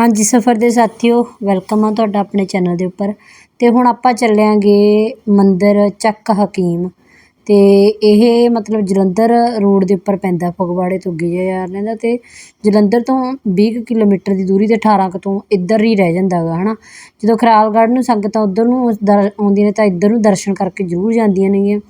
ਹਾਂਜੀ ਸਫ਼ਰ ਦੇ ਸਾਥੀਓ ਵੈਲਕਮ ਆ ਤੁਹਾਡਾ ਆਪਣੇ ਚੈਨਲ ਦੇ ਉੱਪਰ। ਤੇ ਹੁਣ ਆਪਾਂ ਚੱਲਿਆਂਗੇ ਮੰਦਿਰ ਚੱਕ ਹਕੀਮ। ਤੇ ਇਹ ਮਤਲਬ ਜਲੰਧਰ ਰੋਡ ਦੇ ਉੱਪਰ ਪੈਂਦਾ ਫਗਵਾੜੇ ਤੋਂ ਅੱਗੇ ਜਾ ਰਹਿੰਦਾ ਤੇ ਜਲੰਧਰ ਤੋਂ 20 ਕੁ ਕਿਲੋਮੀਟਰ ਦੀ ਦੂਰੀ ਤੇ 18 ਕੁ ਤੋਂ ਇੱਧਰ ਹੀ ਰਹਿ ਜਾਂਦਾ ਗਾ, ਹਨਾ। ਜਦੋਂ ਖਰਾਲਗੜ੍ਹ ਨੂੰ ਸੰਗਤਾਂ ਉੱਧਰ ਨੂੰ ਦਰ ਆਉਂਦੀਆਂ ਨੇ ਤਾਂ ਇੱਧਰ ਨੂੰ ਦਰਸ਼ਨ ਕਰਕੇ ਜ਼ਰੂਰ ਜਾਂਦੀਆਂ ਨੇਗੀਆਂ।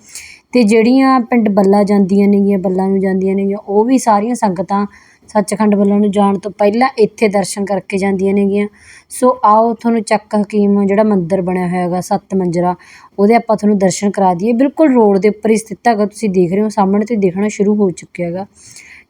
ਤੇ ਜਿਹੜੀਆਂ ਪਿੰਡ ਬੱਲਾ ਜਾਂਦੀਆਂ ਨੇਗੀਆਂ, ਬੱਲਾ ਨੂੰ ਜਾਂਦੀਆਂ ਨੇਗੀਆਂ, ਉਹ ਵੀ ਸਾਰੀਆਂ ਸੰਗਤਾਂ ਸੱਚਖੰਡ ਵੱਲੋਂ ਨੂੰ ਜਾਣ ਤੋਂ ਪਹਿਲਾਂ ਇੱਥੇ ਦਰਸ਼ਨ ਕਰਕੇ ਜਾਂਦੀਆਂ ਨੇਗੀਆਂ। ਸੋ ਆਓ ਤੁਹਾਨੂੰ ਚੱਕ ਹਕੀਮ ਜਿਹੜਾ ਮੰਦਿਰ ਬਣਿਆ ਹੋਇਆ ਹੈਗਾ, ਸੱਤ ਮੰਜਰਾ ਉਹਦੇ ਆਪਾਂ ਤੁਹਾਨੂੰ ਦਰਸ਼ਨ ਕਰਾ ਦਈਏ। ਬਿਲਕੁਲ ਰੋਡ ਦੇ ਉੱਪਰ ਹੀ ਸਥਿਤ ਹੈਗਾ, ਤੁਸੀਂ ਦੇਖ ਰਹੇ ਹੋ, ਸਾਹਮਣੇ ਤੋਂ ਦਿਖਣਾ ਸ਼ੁਰੂ ਹੋ ਚੁੱਕਿਆ ਹੈਗਾ।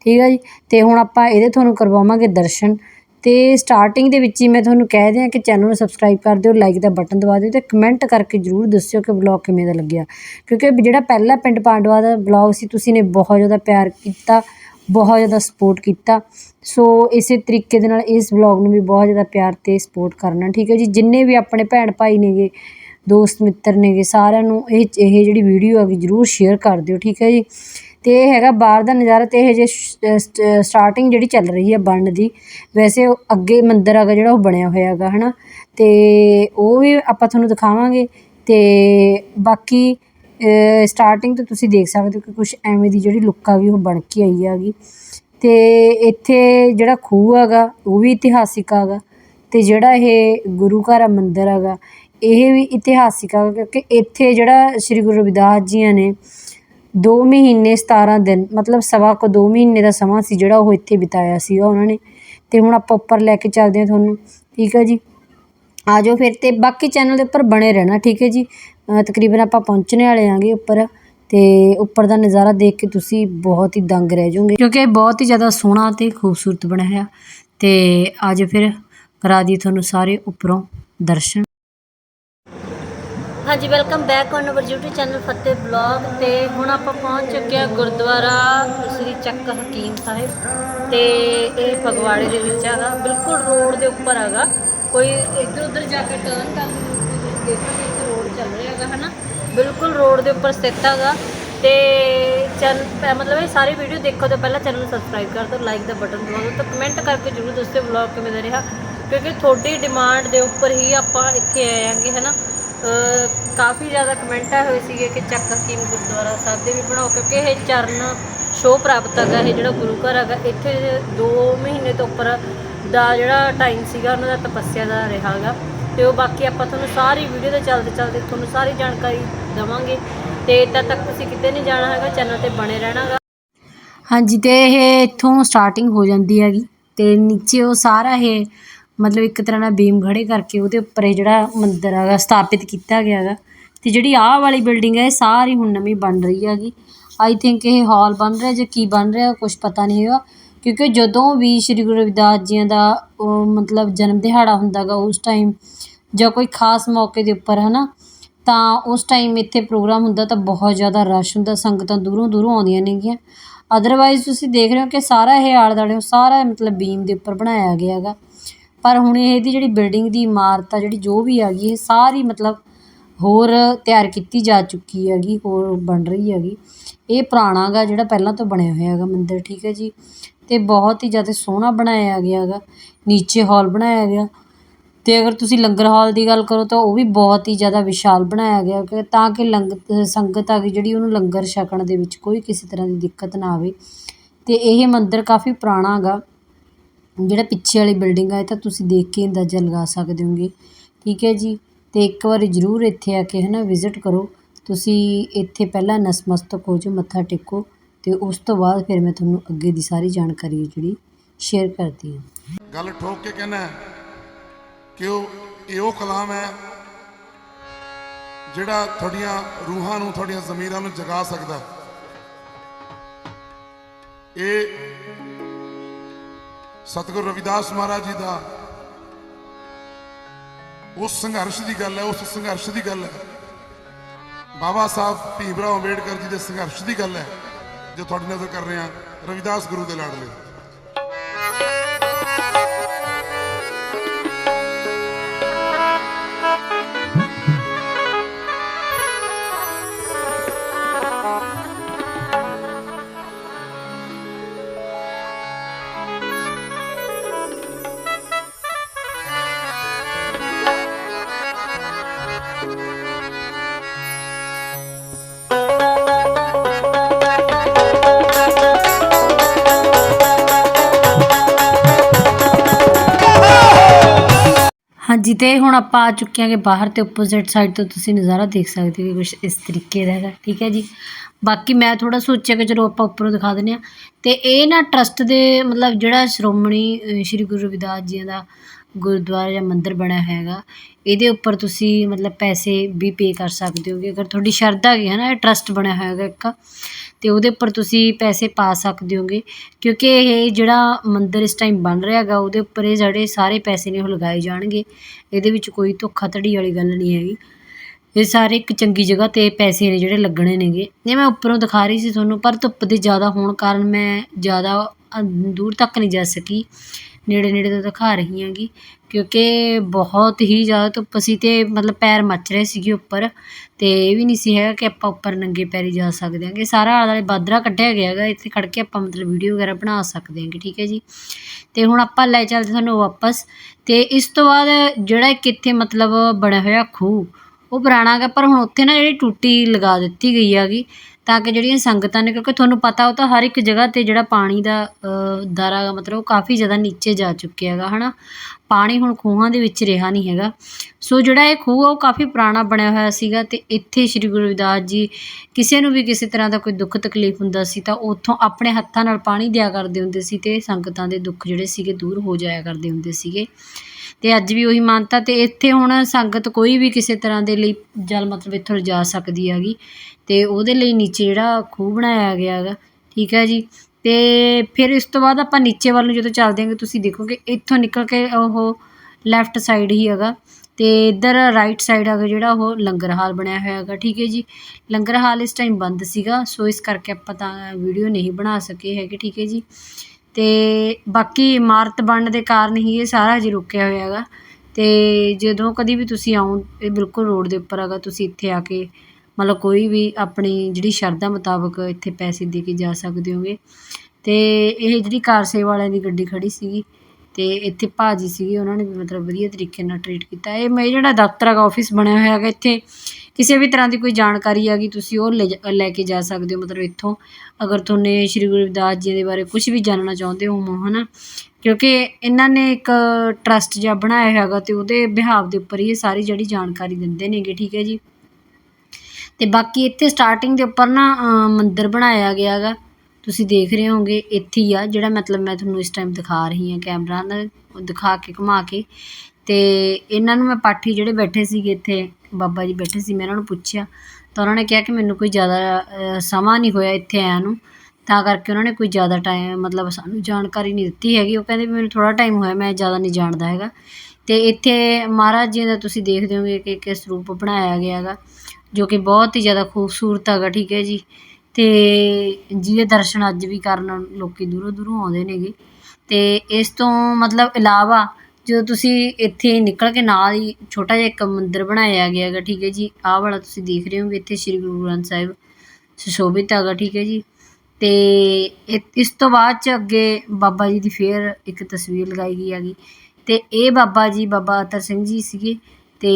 ਠੀਕ ਹੈ ਜੀ? ਤੇ ਹੁਣ ਆਪਾਂ ਇਹਦੇ ਤੁਹਾਨੂੰ ਕਰਵਾਵਾਂਗੇ ਦਰਸ਼ਨ। ਤੇ ਸਟਾਰਟਿੰਗ ਦੇ ਵਿੱਚ ਹੀ ਮੈਂ ਤੁਹਾਨੂੰ ਕਹਿ ਦਿਆਂ ਕਿ ਚੈਨਲ ਨੂੰ ਸਬਸਕ੍ਰਾਈਬ ਕਰ ਦਿਓ ਲਾਈਕ ਦਾ ਬਟਨ ਦਬਾ ਦਿਓ ਤੇ ਕਮੈਂਟ ਕਰਕੇ ਜਰੂਰ ਦੱਸਿਓ ਕਿ ਵਲੌਗ ਕਿਵੇਂ ਦਾ ਲੱਗਿਆ। ਕਿਉਂਕਿ ਜਿਹੜਾ ਪਹਿਲਾ ਪਿੰਡ ਪਾਂਡਵਾ ਦਾ ਵਲੌਗ ਸੀ, ਤੁਸੀਂ ਨੇ ਬਹੁਤ ਜ਼ਿਆਦਾ ਪਿਆਰ ਕੀਤਾ। ਬਹੁਤ ਜ਼ਿਆਦਾ ਸਪੋਰਟ ਕੀਤਾ। ਸੋ ਇਸੇ ਤਰੀਕੇ ਦੇ ਨਾਲ ਇਸ ਵਲੌਗ ਨੂੰ ਵੀ ਬਹੁਤ ਜ਼ਿਆਦਾ ਪਿਆਰ ਤੇ ਸਪੋਰਟ ਕਰਨਾ, ਠੀਕ ਹੈ ਜੀ? ਜਿੰਨੇ ਵੀ ਆਪਣੇ ਭੈਣ ਭਾਈ ਨੇਗੇ, ਦੋਸਤ ਮਿੱਤਰ ਨੇਗੇ, ਸਾਰਿਆਂ ਨੂੰ ਇਹ ਇਹ ਜਿਹੜੀ ਵੀਡੀਓ ਹੈਗੀ ਜਰੂਰ ਸ਼ੇਅਰ ਕਰ ਦਿਓ, ਠੀਕ ਹੈ ਜੀ? ਤੇ ਇਹ ਹੈਗਾ ਬਾਹਰ ਦਾ ਨਜ਼ਾਰਾ ਤੇ ਇਹ ਜੇ ਸਟਾਰਟਿੰਗ ਜਿਹੜੀ ਚੱਲ ਰਹੀ ਹੈ ਬਣਨ ਦੀ, ਵੈਸੇ ਅੱਗੇ ਮੰਦਿਰ ਹੈਗਾ ਜਿਹੜਾ ਉਹ ਬਣਿਆ ਹੋਇਆ ਹੈਗਾ, ਹਨਾ? ਤੇ ਉਹ ਵੀ ਆਪਾਂ ਤੁਹਾਨੂੰ ਦਿਖਾਵਾਂਗੇ। ਤੇ ਬਾਕੀ ਸਟਾਰਟਿੰਗ ਤੋਂ ਤੁਸੀਂ ਦੇਖ ਸਕਦੇ ਹੋ ਕਿ ਕੁਝ ਐਵੇਂ ਦੀ ਜਿਹੜੀ ਲੁੱਕ ਆ ਗਈ ਉਹ ਬਣ ਕੇ ਆਈ ਹੈਗੀ ਤੇ ਇੱਥੇ ਜਿਹੜਾ ਖੂਹ ਹੈਗਾ, ਉਹ ਵੀ ਇਤਿਹਾਸਿਕ ਹੈਗਾ ਤੇ ਜਿਹੜਾ ਇਹ ਗੁਰੂ ਘਰ ਆ, ਮੰਦਿਰ ਹੈਗਾ, ਇਹ ਵੀ ਇਤਿਹਾਸਿਕ ਹੈਗਾ ਕਿਉਂਕਿ ਇੱਥੇ ਜਿਹੜਾ ਸ੍ਰੀ ਗੁਰੂ ਰਵਿਦਾਸ ਜੀਆਂ ਨੇ ਦੋ ਮਹੀਨੇ 17 ਦਿਨ, ਮਤਲਬ ਸਵਾ ਕੁ ਦੋ ਮਹੀਨੇ ਦਾ ਸਮਾਂ ਸੀ ਜਿਹੜਾ ਉਹ ਇੱਥੇ ਬਿਤਾਇਆ ਸੀਗਾ ਉਹਨਾਂ ਨੇ। ਤੇ ਹੁਣ ਆਪਾਂ ਉੱਪਰ ਲੈ ਕੇ ਚੱਲਦੇ ਹਾਂ ਤੁਹਾਨੂੰ। ਠੀਕ ਹੈ ਜੀ? ਆ ਜਾਓ ਫਿਰ ਤੇ ਬਾਕੀ ਚੈਨਲ ਦੇ ਉੱਪਰ ਬਣੇ ਰਹਿਣਾ, ਠੀਕ ਹੈ ਜੀ? ਤਕਰੀਬਨ ਆਪਾਂ ਪਹੁੰਚਣੇ ਵਾਲੇ ਆਂਗੇ ਉੱਪਰ ਅਤੇ ਉੱਪਰ ਦਾ ਨਜ਼ਾਰਾ ਦੇਖ ਕੇ ਤੁਸੀਂ ਬਹੁਤ ਹੀ ਦੰਗ ਰਹਿ ਜਾਓਗੇ। ਕਿਉਂਕਿ ਇਹ ਬਹੁਤ ਹੀ ਜ਼ਿਆਦਾ ਸੋਹਣਾ ਅਤੇ ਖੂਬਸੂਰਤ ਬਣਿਆ ਹੋਇਆ। ਅਤੇ ਆ ਜਾਓ ਫਿਰ ਕਰਾ ਦੀ ਤੁਹਾਨੂੰ ਸਾਰੇ ਉੱਪਰੋਂ ਦਰਸ਼ਨ। ਹਾਂਜੀ welcome back on our YouTube channel Fateh blog ਤੇ ਹੁਣ ਆਪਾਂ ਪਹੁੰਚ ਚੁੱਕੇ ਹਾਂ ਗੁਰਦੁਆਰਾ ਸ੍ਰੀ ਚੱਕ ਹਕੀਮ ਸਾਹਿਬ ਤੇ ਇਹ ਫਗਵਾੜੇ ਦੇ ਵਿੱਚ ਹੈਗਾ, ਬਿਲਕੁਲ ਰੋਡ ਦੇ ਉੱਪਰ ਹੈਗਾ। ਕੋਈ ਇੱਧਰ ਉੱਧਰ ਜਾ ਕੇ ਟਰਨ ਕਰਨ ਦੀ ਜ਼ਰੂਰਤ ਦੇਖੋ ਕਿ ਰੋਡ ਚੱਲ ਰਿਹਾ ਹੈਗਾ, ਹਨਾ? ਬਿਲਕੁਲ ਰੋਡ ਦੇ ਉੱਪਰ ਸਥਿਤ ਹੈਗਾ ਤੇ ਚੈਨਲ ਮਤਲਬ ਇਹ ਸਾਰੀ ਵੀਡੀਓ ਦੇਖੋ ਤੋਂ ਪਹਿਲਾਂ ਚੈਨਲ ਨੂੰ ਸਬਸਕ੍ਰਾਈਬ ਕਰ ਦਿਓ ਲਾਈਕ ਦਾ ਬਟਨ ਦਬਾ ਦਿਓ ਤੇ ਕਮੈਂਟ ਕਰਕੇ ਜਰੂਰ ਦੱਸਿਓ ਵਲੌਗ ਕਿਵੇਂ ਦਾ ਰਿਹਾ। ਕਿਉਂਕਿ ਤੁਹਾਡੀ ਡਿਮਾਂਡ ਦੇ ਉੱਪਰ ਹੀ ਆਪਾਂ ਇੱਥੇ ਆਏ ਆਂਗੇ ਹਨਾ? ਕਾਫੀ ਜ਼ਿਆਦਾ ਕਮੈਂਟ ਆਏ ਹੋਏ ਸੀਗੇ ਕਿ ਚੱਕ ਹਕੀਮ ਗੁਰਦੁਆਰਾ ਸਾਹਿਬ ਦੇ ਵੀ ਬਣਾਓ, ਕਿਉਂਕਿ ਇਹ ਚਰਨ ਸ਼ੋਅ ਪ੍ਰਾਪਤ ਹੈਗਾ, ਇਹ ਜਿਹੜਾ ਗੁਰੂ ਘਰ ਹੈਗਾ, ਇੱਥੇ 2 ਮਹੀਨੇ ਤੋਂ ਉੱਪਰ ਦਾ ਜਿਹੜਾ ਟਾਈਮ ਸੀਗਾ, ਉਹਨਾਂ ਦਾ ਤਪੱਸਿਆ ਦਾ ਰਿਹਾ ਹੈਗਾ ਤੇ ਉਹ ਬਾਕੀ ਆਪਾਂ ਤੁਹਾਨੂੰ ਸਾਰੀ ਵੀਡੀਓ ਦੇ ਚੱਲਦੇ ਚੱਲਦੇ ਤੁਹਾਨੂੰ ਸਾਰੀ ਜਾਣਕਾਰੀ ਦਵਾਂਗੇ। ਤੇ ਤਦ ਤੱਕ ਤੁਸੀਂ ਕਿਤੇ ਨਹੀਂ ਜਾਣਾ ਹੈਗਾ ਚੈਨਲ ਤੇ ਬਣੇ ਰਹਿਣਾਗਾ ਹਾਂਜੀ, ਤੇ ਇਹ ਇੱਥੋਂ ਸਟਾਰਟਿੰਗ ਹੋ ਜਾਂਦੀ ਹੈਗੀ। ਤੇ ਨੀਚੇ ਉਹ ਸਾਰਾ ਇਹ ਮਤਲਬ ਇੱਕ ਤਰ੍ਹਾਂ ਨਾਲ ਬੀਮ ਖੜੇ ਕਰਕੇ ਉਹਦੇ ਉੱਪਰ ਇਹ ਜਿਹੜਾ ਮੰਦਿਰ ਹੈਗਾ, ਸਥਾਪਿਤ ਕੀਤਾ ਗਿਆ ਹੈਗਾ। ਤੇ ਜਿਹੜੀ ਆਹ ਵਾਲੀ ਬਿਲਡਿੰਗ ਹੈ, ਇਹ ਸਾਰੀ ਹੁਣ ਨਵੀਂ ਬਣ ਰਹੀ ਹੈਗੀ। ਆਈ ਥਿੰਕ ਇਹ ਹਾਲ ਬਣ ਰਿਹਾ ਜਾਂ ਕੀ ਬਣ ਰਿਹਾ ਕੁਝ ਪਤਾ ਨਹੀਂ ਹੈਗਾ। ਕਿਉਂਕਿ ਜਦੋਂ ਵੀ ਸ੍ਰੀ ਗੁਰੂ ਰਵਿਦਾਸ ਜੀਆਂ ਦਾ ਮਤਲਬ ਜਨਮ ਦਿਹਾੜਾ ਹੁੰਦਾ ਗਾ ਉਸ ਟਾਈਮ ਜਾਂ ਕੋਈ ਖਾਸ ਮੌਕੇ ਦੇ ਉੱਪਰ ਹੈ ਨਾ ਤਾਂ ਉਸ ਟਾਈਮ ਇੱਥੇ ਪ੍ਰੋਗਰਾਮ ਹੁੰਦਾ ਤਾਂ ਬਹੁਤ ਜ਼ਿਆਦਾ ਰਸ਼ ਹੁੰਦਾ, ਸੰਗਤਾਂ ਦੂਰੋਂ ਦੂਰੋਂ ਆਉਂਦੀਆਂ ਨੇਗੀਆਂ ਅਦਰਵਾਈਜ਼ ਤੁਸੀਂ ਦੇਖ ਰਹੇ ਹੋ ਕਿ ਸਾਰਾ ਇਹ ਆਲੇ ਦੁਆਲੇ ਸਾਰਾ ਮਤਲਬ ਬੀਮ ਦੇ ਉੱਪਰ ਬਣਾਇਆ ਗਿਆ ਹੈਗਾ ਪਰ ਹੁਣ ਇਹਦੀ ਜਿਹੜੀ ਬਿਲਡਿੰਗ ਦੀ ਇਮਾਰਤ ਆ, ਜਿਹੜੀ ਜੋ ਵੀ ਹੈਗੀ ਇਹ ਸਾਰੀ ਮਤਲਬ ਹੋਰ ਤਿਆਰ ਕੀਤੀ ਜਾ ਚੁੱਕੀ ਹੈਗੀ, ਹੋਰ ਬਣ ਰਹੀ ਹੈਗੀ। ਇਹ ਪੁਰਾਣਾ ਗਾ ਜਿਹੜਾ ਪਹਿਲਾਂ ਤੋਂ ਬਣਿਆ ਹੋਇਆ ਹੈਗਾ ਮੰਦਿਰ, ਠੀਕ ਹੈ ਜੀ। ਤੇ ਬਹੁਤ ਹੀ ਜ਼ਿਆਦਾ ਸੋਹਣਾ ਬਣਾਇਆ ਗਿਆ ਗਾ ਨੀਚੇ ਹਾਲ ਬਣਾਇਆ ਗਿਆ। ਤੇ ਅਗਰ ਤੁਸੀਂ ਲੰਗਰ ਹਾਲ ਦੀ ਗੱਲ ਕਰੋ ਤਾਂ ਉਹ ਵੀ ਬਹੁਤ ਹੀ ਜ਼ਿਆਦਾ ਵਿਸ਼ਾਲ ਬਣਾਇਆ ਗਿਆ ਕਿ ਤਾਂ ਕਿ ਲੰਗ, ਸੰਗਤ ਆ ਗਈ ਜਿਹੜੀ ਉਹਨੂੰ ਲੰਗਰ ਛਕਣ ਦੇ ਵਿੱਚ ਕੋਈ ਕਿਸੇ ਤਰ੍ਹਾਂ ਦੀ ਦਿੱਕਤ ਨਾ ਆਵੇ। ਅਤੇ ਇਹ ਮੰਦਰ ਕਾਫੀ ਪੁਰਾਣਾ ਗਾ ਜਿਹੜਾ ਪਿੱਛੇ ਵਾਲੀ ਬਿਲਡਿੰਗ ਆ, ਇਹ ਤਾਂ ਤੁਸੀਂ ਦੇਖ ਕੇ ਅੰਦਾਜ਼ਾ ਲਗਾ ਸਕਦੇ ਹੋਗੇ। ਠੀਕ ਹੈ ਜੀ ਅਤੇ ਇੱਕ ਵਾਰੀ ਜ਼ਰੂਰ ਇੱਥੇ ਆ ਕੇ ਹੈ ਨਾ ਵਿਜ਼ਿਟ ਕਰੋ। ਤੁਸੀਂ ਇੱਥੇ ਪਹਿਲਾਂ ਨਸਮਸਤਕ ਹੋ ਜਾਓ, ਮੱਥਾ ਟੇਕੋ। ਅਤੇ ਉਸ ਤੋਂ ਬਾਅਦ ਫਿਰ ਮੈਂ ਤੁਹਾਨੂੰ ਅੱਗੇ ਦੀ ਸਾਰੀ ਜਾਣਕਾਰੀ ਜਿਹੜੀ ਸ਼ੇਅਰ ਕਰਦੀ ਹਾਂ। ਗੱਲ ਠੋਕ ਕੇ ਕਹਿਣਾ ਕਿ ਉਹ, ਇਹ ਉਹ ਕਲਾਮ ਹੈ ਜਿਹੜਾ ਤੁਹਾਡੀਆਂ ਰੂਹਾਂ ਨੂੰ, ਤੁਹਾਡੀਆਂ ਜ਼ਮੀਰਾਂ ਨੂੰ ਜਗਾ ਸਕਦਾ ਇਹ ਸਤਿਗੁਰ ਰਵਿਦਾਸ ਮਹਾਰਾਜ ਜੀ ਦਾ ਉਸ ਸੰਘਰਸ਼ ਦੀ ਗੱਲ ਹੈ, ਉਸ ਸੰਘਰਸ਼ ਦੀ ਗੱਲ ਹੈ। ਬਾਬਾ ਸਾਹਿਬ ਭੀਮ ਰਾਓ ਅੰਬੇਡਕਰ ਜੀ ਦੇ ਸੰਘਰਸ਼ ਦੀ ਗੱਲ ਹੈ। ਜੋ ਤੁਹਾਡੀ ਨਜ਼ਰ ਕਰ ਰਹੇ ਹਾਂ ਰਵਿਦਾਸ ਗੁਰੂ ਦੇ ਲਾਡਲੇ। ਹਾਂਜੀ ਹੁਣ ਆਪਾਂ ਆ ਚੁੱਕੇ ਹਾਂਗੇ ਬਾਹਰ ਤੇ ਆਪੋਜ਼ਿਟ ਸਾਈਡ ਤੋਂ ਤੁਸੀਂ ਨਜ਼ਾਰਾ ਦੇਖ ਸਕਦੇ ਹੋ ਕਿ ਕੁਝ ਇਸ ਤਰੀਕੇ ਦਾ ਹੈਗਾ, ਠੀਕ ਹੈ ਜੀ? ਬਾਕੀ ਮੈਂ ਥੋੜਾ ਸੋਚਿਆ ਕਿ ਚਲੋ ਆਪਾਂ ਉੱਪਰੋਂ ਦਿਖਾ ਦਿੰਦੇ ਆ ਤੇ ਇਹ ਨਾ ਟਰਸਟ ਦੇ ਮਤਲਬ ਜਿਹੜਾ ਸ਼੍ਰੋਮਣੀ ਸ਼੍ਰੀ ਗੁਰੂ ਰਵਿਦਾਸ ਜੀ ਦਾ ਗੁਰਦੁਆਰਾ ਜਾਂ ਮੰਦਰ ਬਣਿਆ ਹੋਇਆ ਹੈਗਾ, ਇਹਦੇ ਉੱਪਰ ਤੁਸੀਂ ਮਤਲਬ ਪੈਸੇ ਵੀ ਪੇ ਕਰ ਸਕਦੇ ਹੋਗੇ। ਅਗਰ ਤੁਹਾਡੀ ਸ਼ਰਧਾ ਹੈਗੀ ਹੈ ਨਾ, ਇਹ ਟਰੱਸਟ ਬਣਿਆ ਹੋਇਆ ਹੈਗਾ ਇੱਕ। ਤੇ ਉਹਦੇ ਉੱਪਰ ਤੁਸੀਂ ਪੈਸੇ ਪਾ ਸਕਦੇ ਹੋਗੇ, ਕਿਉਂਕਿ ਇਹ ਜਿਹੜਾ ਮੰਦਰ ਇਸ ਟਾਈਮ ਬਣ ਰਿਹਾ ਹੈਗਾ, ਉਹਦੇ ਉੱਪਰ ਇਹ ਜਿਹੜੇ ਸਾਰੇ ਪੈਸੇ ਨੇ ਉਹ ਲਗਾਏ ਜਾਣਗੇ। ਇਹਦੇ ਵਿੱਚ ਕੋਈ ਧੋਖਾਧੜੀ ਵਾਲੀ ਗੱਲ ਨਹੀਂ ਹੈਗੀ। ਇਹ ਸਾਰੇ ਇੱਕ ਚੰਗੀ ਜਗ੍ਹਾ ਤੇ ਪੈਸੇ ਨੇ ਜਿਹੜੇ ਲੱਗਣੇ ਨੇਗੇ। ਇਹ ਮੈਂ ਉੱਪਰੋਂ ਦਿਖਾ ਰਹੀ ਸੀ ਤੁਹਾਨੂੰ, ਪਰ ਧੁੱਪ ਦੇ ਜ਼ਿਆਦਾ ਹੋਣ ਕਾਰਨ ਮੈਂ ਜ਼ਿਆਦਾ ਦੂਰ ਤੱਕ ਨਹੀਂ ਜਾ ਸਕੀ। ਨੇੜੇ ਨੇੜੇ ਤੋਂ ਦਿਖਾ ਰਹੀ ਹੈਗੀ, ਕਿਉਂਕਿ ਬਹੁਤ ਹੀ ਜ਼ਿਆਦਾ ਧੁੱਪ ਸੀ ਅਤੇ ਮਤਲਬ ਪੈਰ ਮੱਚ ਰਹੇ ਸੀਗੇ ਉੱਪਰ ਅਤੇ ਇਹ ਵੀ ਨਹੀਂ ਸੀ ਹੈਗਾ ਕਿ ਆਪਾਂ ਉੱਪਰ ਨੰਗੇ ਪੈਰੀ ਜਾ ਸਕਦੇ ਹਾਂਗੇ। ਸਾਰਾ ਆਲੇ ਦੁਆਲੇ ਬਾਦਰਾ ਕੱਢਿਆ ਗਿਆ ਹੈਗਾ, ਇੱਥੇ ਖੜ੍ਹ ਕੇ ਆਪਾਂ ਮਤਲਬ ਵੀਡੀਓ ਵਗੈਰਾ ਬਣਾ ਸਕਦੇ ਹਾਂਗੇ, ਠੀਕ ਹੈ ਜੀ। ਅਤੇ ਹੁਣ ਆਪਾਂ ਲੈ ਚੱਲਦੇ ਤੁਹਾਨੂੰ ਵਾਪਸ ਅਤੇ ਇਸ ਤੋਂ ਬਾਅਦ ਜਿਹੜਾ ਇੱਕ ਇੱਥੇ ਮਤਲਬ ਬਣਿਆ ਹੋਇਆ ਖੂਹ, ਉਹ ਪੁਰਾਣਾ ਹੈਗਾ, ਪਰ ਹੁਣ ਉੱਥੇ ਨਾ ਜਿਹੜੀ ਟੂਟੀ ਲਗਾ ਦਿੱਤੀ ਗਈ ਹੈਗੀ ਤਾਂ ਕਿ ਜਿਹੜੀਆਂ ਸੰਗਤਾਂ ਨੇ, ਕਿਉਂਕਿ ਤੁਹਾਨੂੰ ਪਤਾ ਉਹ ਤਾਂ ਹਰ ਇੱਕ ਜਗ੍ਹਾ ਤੇ ਜਿਹੜਾ ਪਾਣੀ ਦਾ ਦਰ ਹੈਗਾ ਮਤਲਬ ਉਹ ਕਾਫੀ ਜ਼ਿਆਦਾ ਨੀਚੇ ਜਾ ਚੁੱਕਿਆ ਹੈਗਾ ਨਾ ਪਾਣੀ ਹੁਣ ਖੂਹਾਂ ਦੇ ਵਿੱਚ ਰਿਹਾ ਨਹੀਂ ਹੈਗਾ। ਸੋ ਜਿਹੜਾ ਇਹ ਖੂਹ ਆ, ਉਹ ਕਾਫੀ ਪੁਰਾਣਾ ਬਣਿਆ ਹੋਇਆ ਸੀਗਾ ਅਤੇ ਇੱਥੇ ਸ਼੍ਰੀ ਗੁਰੂ ਰਵਿਦਾਸ ਜੀ ਕਿਸੇ ਨੂੰ ਵੀ ਕਿਸੇ ਤਰ੍ਹਾਂ ਦਾ ਕੋਈ ਦੁੱਖ ਤਕਲੀਫ ਹੁੰਦਾ ਸੀ, ਤਾਂ ਉੱਥੋਂ ਆਪਣੇ ਹੱਥਾਂ ਨਾਲ ਪਾਣੀ ਦਿਆ ਕਰਦੇ ਹੁੰਦੇ ਸੀ ਅਤੇ ਸੰਗਤਾਂ ਦੇ ਦੁੱਖ ਜਿਹੜੇ ਸੀਗੇ ਦੂਰ ਹੋ ਜਾਇਆ ਕਰਦੇ ਹੁੰਦੇ ਸੀਗੇ। ਅਤੇ ਅੱਜ ਵੀ ਉਹੀ ਮਾਨਤਾ ਅਤੇ ਇੱਥੇ ਹੁਣ ਸੰਗਤ ਕੋਈ ਵੀ ਕਿਸੇ ਤਰ੍ਹਾਂ ਦੇ ਲਈ ਜਲ ਮਤਲਬ ਇੱਥੋਂ ਜਾ ਸਕਦੀ ਹੈਗੀ। ਅਤੇ ਉਹਦੇ ਲਈ ਨੀਚੇ ਜਿਹੜਾ ਖੂਹ ਬਣਾਇਆ ਗਿਆ ਹੈਗਾ, ਠੀਕ ਹੈ ਜੀ। ਅਤੇ ਫਿਰ ਇਸ ਤੋਂ ਬਾਅਦ ਆਪਾਂ ਨੀਚੇ ਵੱਲ ਨੂੰ ਜਦੋਂ ਚੱਲਦੇ ਹਾਂਗੇ, ਤੁਸੀਂ ਦੇਖੋਗੇ ਇੱਥੋਂ ਨਿਕਲ ਕੇ ਉਹ ਲੈਫਟ ਸਾਈਡ ਹੀ ਹੈਗਾ ਅਤੇ ਇੱਧਰ ਰਾਈਟ ਸਾਈਡ ਹੈਗਾ ਜਿਹੜਾ ਉਹ ਲੰਗਰ ਹਾਲ ਬਣਿਆ ਹੋਇਆ ਹੈਗਾ, ਠੀਕ ਹੈ ਜੀ। ਲੰਗਰ ਹਾਲ ਇਸ ਟਾਈਮ ਬੰਦ ਸੀਗਾ, ਸੋ ਇਸ ਕਰਕੇ ਆਪਾਂ ਤਾਂ ਵੀਡੀਓ ਨਹੀਂ ਬਣਾ ਸਕੇ ਹੈਗੇ, ਠੀਕ ਹੈ ਜੀ। ਅਤੇ ਬਾਕੀ ਇਮਾਰਤ ਬਣਨ ਦੇ ਕਾਰਨ ਹੀ ਇਹ ਸਾਰਾ ਹਜੇ ਰੁਕਿਆ ਹੋਇਆ ਹੈਗਾ। ਅਤੇ ਜਦੋਂ ਕਦੀ ਵੀ ਤੁਸੀਂ ਆਓ ਇਹ ਬਿਲਕੁਲ ਰੋਡ ਦੇ ਉੱਪਰ ਹੈਗਾ, ਤੁਸੀਂ ਇੱਥੇ ਆ ਕੇ ਮਤਲਬ ਕੋਈ ਵੀ ਆਪਣੀ ਜਿਹੜੀ ਸ਼ਰਧਾ ਮੁਤਾਬਕ ਇੱਥੇ ਪੈਸੇ ਦੇ ਕੇ ਜਾ ਸਕਦੇ ਹੋਗੇ। ਅਤੇ ਇਹ ਜਿਹੜੀ ਕਾਰ ਸੇਵਾ ਵਾਲਿਆਂ ਦੀ ਗੱਡੀ ਖੜ੍ਹੀ ਸੀਗੀ ਅਤੇ ਇੱਥੇ ਭਾਅ ਜੀ ਸੀਗੇ ਉਹਨਾਂ ਨੇ ਵੀ ਮਤਲਬ ਵਧੀਆ ਤਰੀਕੇ ਨਾਲ ਟਰੀਟ ਕੀਤਾ। ਇਹ ਮੈਂ ਜਿਹੜਾ ਦਫ਼ਤਰ ਹੈਗਾ ਔਫਿਸ ਬਣਿਆ ਹੋਇਆ ਹੈਗਾ ਇੱਥੇ ਕਿਸੇ ਵੀ ਤਰ੍ਹਾਂ ਦੀ ਕੋਈ ਜਾਣਕਾਰੀ ਹੈਗੀ ਤੁਸੀਂ ਉਹ ਲੈ ਲੈ ਕੇ ਜਾ ਸਕਦੇ ਹੋ ਮਤਲਬ ਇੱਥੋਂ। ਅਗਰ ਤੁਹਾਨੂੰ ਸ਼੍ਰੀ ਗੁਰੂ ਰਵਿਦਾਸ ਜੀ ਦੇ ਬਾਰੇ ਕੁਛ ਵੀ ਜਾਣਨਾ ਚਾਹੁੰਦੇ ਹੋ ਹੈ ਨਾ ਕਿਉਂਕਿ ਇਹਨਾਂ ਨੇ ਇੱਕ ਟਰੱਸਟ ਜਿਹਾ ਬਣਾਇਆ ਹੈਗਾ ਅਤੇ ਉਹਦੇ ਬਿਹਾਵ ਦੇ ਉੱਪਰ ਹੀ ਇਹ ਸਾਰੀ ਜਿਹੜੀ ਜਾਣਕਾਰੀ ਦਿੰਦੇ ਨੇਗੇ ਠੀਕ ਹੈ ਜੀ। ਅਤੇ ਬਾਕੀ ਇੱਥੇ ਸਟਾਰਟਿੰਗ ਦੇ ਉੱਪਰ ਨਾ ਅ, ਮੰਦਿਰ ਬਣਾਇਆ ਗਿਆ ਹੈਗਾ। ਤੁਸੀਂ ਦੇਖ ਰਹੇ ਹੋਗੇ ਇੱਥੇ ਹੀ ਆ, ਜਿਹੜਾ ਮਤਲਬ ਮੈਂ ਤੁਹਾਨੂੰ ਇਸ ਟਾਈਮ ਦਿਖਾ ਰਹੀ ਹਾਂ ਕੈਮਰਾ ਨਾਲ ਦਿਖਾ ਕੇ, ਘੁਮਾ ਕੇ। ਅਤੇ ਇਹਨਾਂ ਨੂੰ ਮੈਂ ਪਾਠੀ ਜਿਹੜੇ ਬੈਠੇ ਸੀਗੇ ਇੱਥੇ, ਬਾਬਾ ਜੀ ਬੈਠੇ ਸੀ, ਮੈਂ ਇਹਨਾਂ ਨੂੰ ਪੁੱਛਿਆ। ਤਾਂ ਉਹਨਾਂ ਨੇ ਕਿਹਾ ਕਿ ਮੈਨੂੰ ਕੋਈ ਜ਼ਿਆਦਾ ਸਮਾਂ ਨਹੀਂ ਹੋਇਆ ਇੱਥੇ ਆਇਆ ਨੂੰ। ਤਾਂ ਕਰਕੇ ਉਹਨਾਂ ਨੇ ਕੋਈ ਜ਼ਿਆਦਾ ਟਾਈਮ, ਮਤਲਬ ਸਾਨੂੰ ਜਾਣਕਾਰੀ ਨਹੀਂ ਦਿੱਤੀ ਹੈਗੀ। ਉਹ ਕਹਿੰਦੇ ਵੀ ਮੈਨੂੰ ਥੋੜ੍ਹਾ ਟਾਈਮ ਹੋਇਆ, ਮੈਂ ਜ਼ਿਆਦਾ ਨਹੀਂ ਜਾਣਦਾ ਹੈਗਾ। ਅਤੇ ਇੱਥੇ ਮਹਾਰਾਜ ਜੀ ਦਾ ਤੁਸੀਂ ਦੇਖਦੇ ਹੋਗੇ ਕਿ ਕਿਸ ਰੂਪ ਬਣਾਇਆ ਗਿਆ ਹੈਗਾ, ਜੋ ਕਿ ਬਹੁਤ ਹੀ ਜ਼ਿਆਦਾ ਖੂਬਸੂਰਤ ਹੈਗਾ, ਠੀਕ ਹੈ ਜੀ। ਤੇ ਜਿਹਦੇ ਦਰਸ਼ਨ ਅੱਜ ਵੀ ਕਰਨ ਲੋਕ ਦੂਰੋਂ ਦੂਰੋਂ ਆਉਂਦੇ ਨੇਗੇ। ਅਤੇ ਇਸ ਤੋਂ ਮਤਲਬ ਇਲਾਵਾ ਜਦੋਂ ਤੁਸੀਂ ਇੱਥੇ ਨਿਕਲ ਕੇ ਨਾਲ ਹੀ ਛੋਟਾ ਜਿਹਾ ਇੱਕ ਮੰਦਿਰ ਬਣਾਇਆ ਗਿਆ ਹੈਗਾ, ਠੀਕ ਹੈ ਜੀ। ਆਹ ਵਾਲਾ ਤੁਸੀਂ ਦੇਖ ਰਹੇ ਹੋਗੇ ਇੱਥੇ ਸ਼੍ਰੀ ਗੁਰੂ ਗ੍ਰੰਥ ਸਾਹਿਬ ਸੁਸ਼ੋਭਿਤ ਹੈਗਾ, ਠੀਕ ਹੈ ਜੀ। ਅਤੇ ਇ- ਇਸ ਤੋਂ ਬਾਅਦ ਚ ਅੱਗੇ ਬਾਬਾ ਜੀ ਦੀ ਫੇਰ ਇੱਕ ਤਸਵੀਰ ਲਗਾਈ ਗਈ ਹੈਗੀ। ਅਤੇ ਇਹ ਬਾਬਾ ਜੀ, ਬਾਬਾ ਅਤਰ ਸਿੰਘ ਜੀ ਸੀਗੇ। ਅਤੇ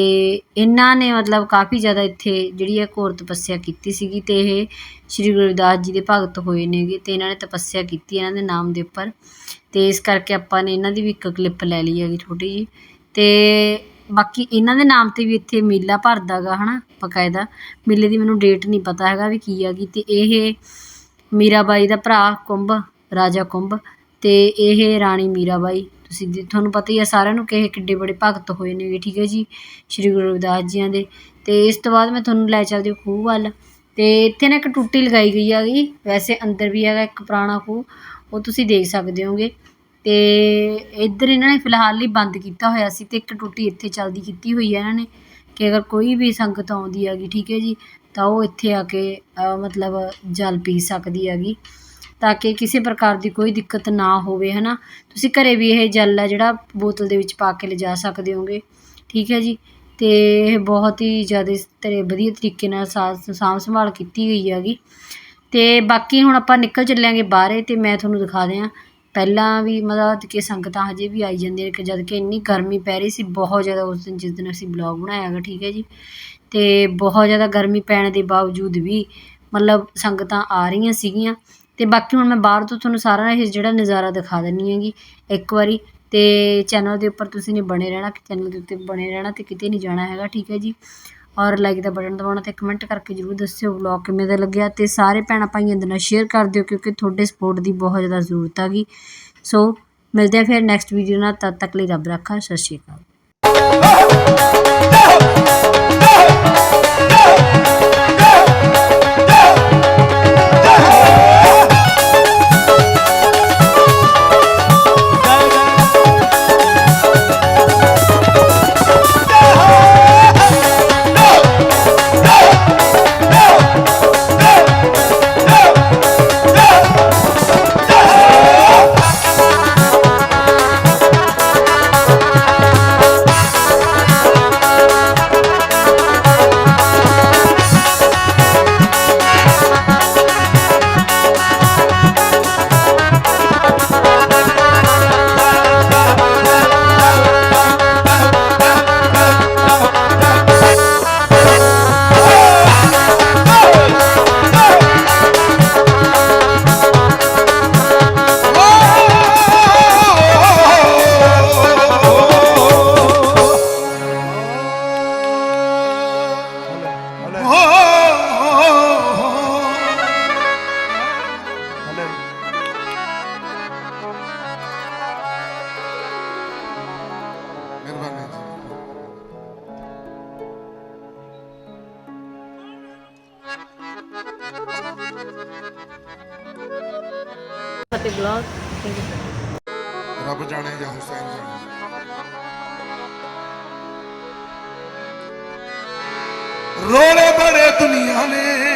ਇਹਨਾਂ ਨੇ ਮਤਲਬ ਕਾਫੀ ਜ਼ਿਆਦਾ ਇੱਥੇ ਜਿਹੜੀ ਹੈ ਘੋਰ ਤਪੱਸਿਆ ਕੀਤੀ ਸੀਗੀ ਅਤੇ ਇਹ ਸ਼੍ਰੀ ਗੁਰੂ ਰਵਿਦਾਸ ਜੀ ਦੇ ਭਗਤ ਹੋਏ ਨੇਗੇ ਅਤੇ ਇਹਨਾਂ ਨੇ ਤਪੱਸਿਆ ਕੀਤੀ ਇਹਨਾਂ ਦੇ ਨਾਮ ਦੇ ਉੱਪਰ। ਅਤੇ ਇਸ ਕਰਕੇ ਆਪਾਂ ਨੇ ਇਹਨਾਂ ਦੀ ਵੀ ਇੱਕ ਕਲਿੱਪ ਲੈ ਲਈ ਹੈਗੀ ਛੋਟੀ ਜਿਹੀ। ਅਤੇ ਬਾਕੀ ਇਹਨਾਂ ਦੇ ਨਾਮ ਤੇ ਵੀ ਇੱਥੇ ਮੇਲਾ ਭਰਦਾ ਗਾ ਹੈ ਨਾ ਬਕਾਇਦਾ। ਮੇਲੇ ਦੀ ਮੈਨੂੰ ਡੇਟ ਨਹੀਂ ਪਤਾ ਹੈਗਾ ਵੀ ਕੀ ਹੈਗੀ ਅਤੇ ਇਹ ਮੀਰਾਬਾਈ ਦਾ ਭਰਾ ਕੁੰਭ, ਰਾਜਾ ਕੁੰਭ ਅਤੇ ਇਹ ਰਾਣੀ ਮੀਰਾਬਾਈ ਤੁਸੀਂ ਤੁਹਾਨੂੰ ਪਤਾ ਹੀ ਆ ਸਾਰਿਆਂ ਨੂੰ ਕਿ ਇਹ ਕਿੱਡੇ ਬੜੇ ਭਗਤ ਹੋਏ ਨੇਗੇ, ਠੀਕ ਹੈ ਜੀ, ਸ਼੍ਰੀ ਗੁਰੂ ਰਵਿਦਾਸ ਜੀਆਂ ਦੇ। ਅਤੇ ਇਸ ਤੋਂ ਬਾਅਦ ਮੈਂ ਤੁਹਾਨੂੰ ਲੈ ਚੱਲਦੀ ਹਾਂ ਖੂਹ ਵੱਲ। ਅਤੇ ਇੱਥੇ ਨਾ ਇੱਕ ਟੂਟੀ ਲਗਾਈ ਗਈ ਹੈਗੀ, ਵੈਸੇ ਅੰਦਰ ਵੀ ਹੈਗਾ ਇੱਕ ਪੁਰਾਣਾ ਖੂਹ, ਉਹ ਤੁਸੀਂ ਦੇਖ ਸਕਦੇ ਹੋਗੇ। ਤੇ ਇੱਧਰ ਇਹਨਾਂ ਨੇ ਫਿਲਹਾਲ ਲਈ ਬੰਦ ਕੀਤਾ ਹੋਇਆ ਸੀ ਤੇ ਇੱਕ ਟੂਟੀ ਇੱਥੇ ਚੱਲਦੀ ਕੀਤੀ ਹੋਈ ਹੈ ਇਹਨਾਂ ਨੇ, ਕਿ ਅਗਰ ਕੋਈ ਵੀ ਸੰਗਤ ਆਉਂਦੀ ਹੈਗੀ, ਠੀਕ ਹੈ ਜੀ, ਤਾਂ ਉਹ ਇੱਥੇ ਆ ਕੇ ਮਤਲਬ ਜਲ ਪੀ ਸਕਦੀ ਹੈਗੀ। ਤਾਂ ਕਿ ਕਿਸੇ ਪ੍ਰਕਾਰ ਦੀ ਕੋਈ ਦਿੱਕਤ ਨਾ ਹੋਵੇ ਹੈ ਨਾ ਤੁਸੀਂ ਘਰ ਵੀ ਇਹ ਜਲ ਹੈ ਜਿਹੜਾ ਬੋਤਲ ਦੇ ਵਿੱਚ ਪਾ ਕੇ ਲਿਜਾ ਸਕਦੇ ਹੋਗੇ। ਠੀਕ ਹੈ ਜੀ? ਅਤੇ ਇਹ ਬਹੁਤ ਹੀ ਜ਼ਿਆਦਾ ਤਰੇ ਵਧੀਆ ਤਰੀਕੇ ਨਾਲ ਸਾਜ਼ ਸਾਂਭ ਸੰਭਾਲ ਕੀਤੀ ਗਈ ਹੈਗੀ। ਅਤੇ ਬਾਕੀ ਹੁਣ ਆਪਾਂ ਨਿਕਲ ਚੱਲਾਂਗੇ ਬਾਹਰੇ ਅਤੇ ਮੈਂ ਤੁਹਾਨੂੰ ਦਿਖਾ ਦਿਆਂ। ਪਹਿਲਾਂ ਵੀ ਮਤਲਬ ਕਿ ਸੰਗਤਾਂ ਹਜੇ ਵੀ ਆਈ ਜਾਂਦੀਆਂ ਨੇ ਜਦ ਕਿ ਇੰਨੀ ਗਰਮੀ ਪੈ ਰਹੀ ਸੀ, ਬਹੁਤ ਜ਼ਿਆਦਾ ਉਸ ਦਿਨ, ਜਿਸ ਦਿਨ ਅਸੀਂ ਬਲੌਗ ਬਣਾਇਆ ਹੈਗਾ, ਠੀਕ ਹੈ ਜੀ? ਅਤੇ ਬਹੁਤ ਜ਼ਿਆਦਾ ਗਰਮੀ ਪੈਣ ਦੇ ਬਾਵਜੂਦ ਵੀ ਮਤਲਬ ਸੰਗਤਾਂ ਆ ਰਹੀਆਂ ਸੀਗੀਆਂ। ਅਤੇ ਬਾਕੀ ਹੁਣ ਮੈਂ ਬਾਹਰ ਤੋਂ ਤੁਹਾਨੂੰ ਸਾਰਾ ਇਹ ਜਿਹੜਾ ਨਜ਼ਾਰਾ ਦਿਖਾ ਦਿੰਦੀ ਹੈਗੀ, ਇੱਕ ਵਾਰੀ ਅਤੇ ਚੈਨਲ ਦੇ ਉੱਪਰ ਤੁਸੀਂ ਨੇ ਬਣੇ ਰਹਿਣਾ ਚੈਨਲ ਦੇ ਉੱਤੇ ਬਣੇ ਰਹਿਣਾ ਅਤੇ ਕਿਤੇ ਨਹੀਂ ਜਾਣਾ ਹੈਗਾ, ਠੀਕ ਹੈ ਜੀ। ਔਰ ਲਾਈਕ ਦਾ ਬਟਨ ਦਬਾਉਣਾ ਅਤੇ ਕਮੈਂਟ ਕਰਕੇ ਜਰੂਰ ਦੱਸਿਓ ਵਲੌਗ ਕਿਵੇਂ ਦਾ ਲੱਗਿਆ ਅਤੇ ਸਾਰੇ ਭੈਣਾਂ ਭਾਈਆਂ ਦੇ ਨਾਲ ਸ਼ੇਅਰ ਕਰ ਦਿਓ ਕਿਉਂਕਿ ਤੁਹਾਡੇ ਸਪੋਰਟ ਦੀ ਬਹੁਤ ਜ਼ਿਆਦਾ ਜ਼ਰੂਰਤ ਹੈਗੀ। ਸੋ ਮਿਲਦੇ ਆ ਫਿਰ ਨੈਕਸਟ ਵੀਡੀਓ ਨਾਲ, ਤਦ ਤੱਕ ਲਈ ਰੱਬ ਰੱਖਾ, ਸਤਿ ਸ਼੍ਰੀ ਅਕਾਲ। ਫਤਿਹ ਬਲੌਗ ਰੱਬ ਜਾਣੇ ਜਾਂ ਹੁਸੈਨ ਜਾਣੇ। ਰੋਲੇ ਬੜੇ ਦੁਨੀਆ ਨੇ।